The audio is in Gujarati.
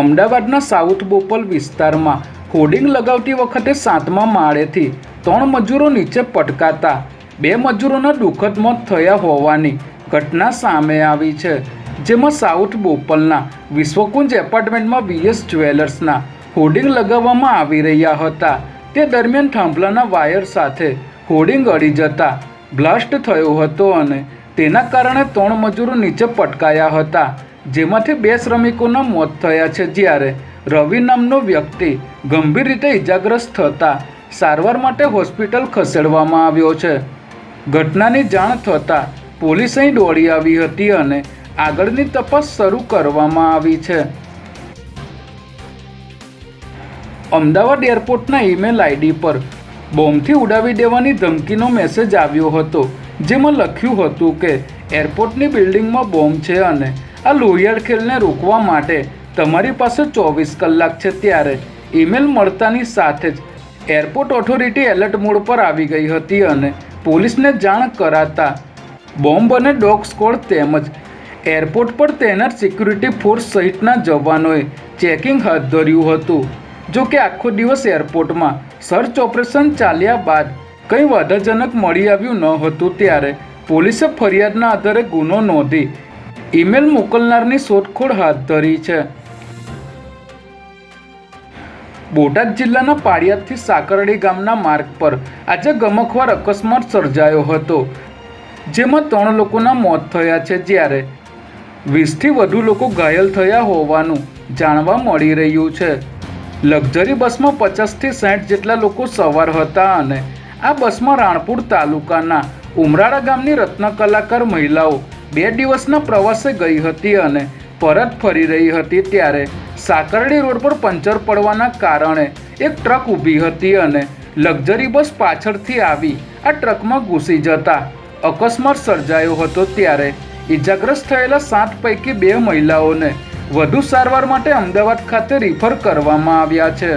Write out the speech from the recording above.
અમદાવાદના સાઉથ બોપલ વિસ્તારમાં હોર્ડિંગ લગાવતી વખતે સાતમા માળેથી ત્રણ મજૂરો નીચે પટકાતા બે મજૂરોના દુઃખદ મોત થયા હોવાની ઘટના સામે આવી છે, જેમાં સાઉથ બોપલના વિશ્વકુંજ એપાર્ટમેન્ટમાં વીએસ જ્વેલર્સના હોર્ડિંગ લગાવવામાં આવી રહ્યા હતા. તે દરમિયાન થાંભલાના વાયર સાથે હોર્ડિંગ અડી જતા બ્લાસ્ટ થયો હતો અને તેના કારણે ત્રણ મજૂરો નીચે પટકાયા હતા. જેમાંથી બે શ્રમિકોના મોત થયા છે. જ્યારે રવિ નામનો વ્યક્તિ ગંભીર રીતે ઇજાગ્રસ્ત થતા સારવાર માટે હોસ્પિટલ ખસેડવામાં આવ્યો છે. ઘટનાની જાણ થતાં પોલીસ અહીં દોડી આવી હતી અને આગળની તપાસ શરૂ કરવામાં આવી છે. અમદાવાદ એરપોર્ટના ઈમેલ આઈડી પર બોમ્બથી ઉડાવી દેવાની ધમકીનો મેસેજ આવ્યો હતો, જેમાં લખ્યું હતું કે, એરપોર્ટની બિલ્ડિંગમાં બોમ્બ છે અને આ લોહિયાળ ખેલને રોકવા માટે તમારી પાસે ચોવીસ કલાક છે ત્યારે. ઈમેલ મળતાની સાથે જ એરપોર્ટ ઓથોરિટી એલર્ટ મોડ પર આવી ગઈ હતી અને પોલીસને જાણ કરાતા બોમ્બ અને ડોગ સ્કોડ તેમજ એરપોર્ટ પર તૈનાત સિક્યુરિટી ફોર્સ સહિતના જવાનોએ ચેકિંગ હાથ ધર્યું હતું. જો કે આખો દિવસ એરપોર્ટમાં સર્ચ ઓપરેશન ચાલ્યા બાદ કંઈ વાધાજનક મળી આવ્યું ન હતું ત્યારે પોલીસે ફરિયાદના આધારે ગુનો નોંધી ઈમેલ મોકલનારની શોધખોળ હાથ ધરી છે. બોટાદ જિલ્લાના પાળિયાદથી સાકરડી ગામના માર્ગ પર આજે ગમખવાર અકસ્માત સર્જાયો હતો. જેમાં ત્રણ લોકોના મોત થયા છે જ્યારે વીસથી વધુ લોકો ઘાયલ થયા હોવાનું જાણવા મળી રહ્યું છે. લક્ઝરી બસમાં પચાસથી સાઠ જેટલા લોકો સવાર હતા અને આ બસમાં રાણપુર તાલુકાના ઉમરાળા ગામની રત્ન કલાકાર મહિલાઓ બે દિવસના પ્રવાસે ગઈ હતી અને પરત ફરી રહી હતી ત્યારે સાકરડી રોડ પર પંચર પડવાના કારણે એક ટ્રક ઊભી હતી અને લક્ઝરી બસ પાછળથી આવી આ ટ્રકમાં ઘૂસી જતા અકસ્માત સર્જાયો હતો ત્યારે ઈજાગ્રસ્ત થયેલા સાત પૈકી બે મહિલાઓને વધુ સારવાર માટે અમદાવાદ ખાતે રિફર કરવામાં આવ્યા છે.